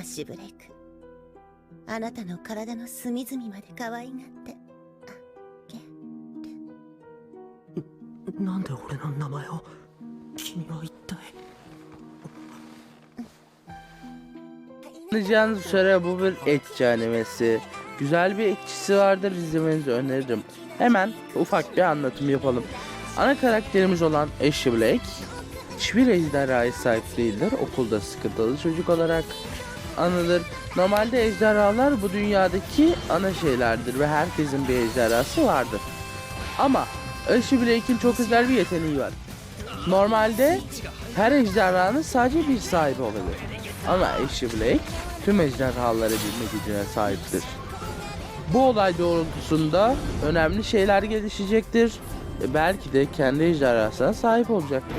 アッシュブレイクあなたの体の隅々まで可愛がってあげるなんで俺の名前を君は一体 Anlayacağınız üzere bu bir etçi animesi. Güzel bir etçisi vardır izlemenizi öneririm. Hemen ufak bir anlatım yapalım. Ana karakterimiz olan Ashley Black hiçbir ejderhaya sahip değildir. Okulda sıkıntılı çocuk olarak anılır. Normalde ejderhalar bu dünyadaki ana şeylerdir ve herkesin bir ejderhası vardır. Ama Ashley Blake'in çok özel bir yeteneği var. Normalde her ejderhanın sadece bir sahibi olabilir. Ama Ashley Blake tüm ejderhaları bilme gücüne sahiptir. Bu olay doğrultusunda önemli şeyler gelişecektir belki de kendi ejderhasına sahip olacaktır.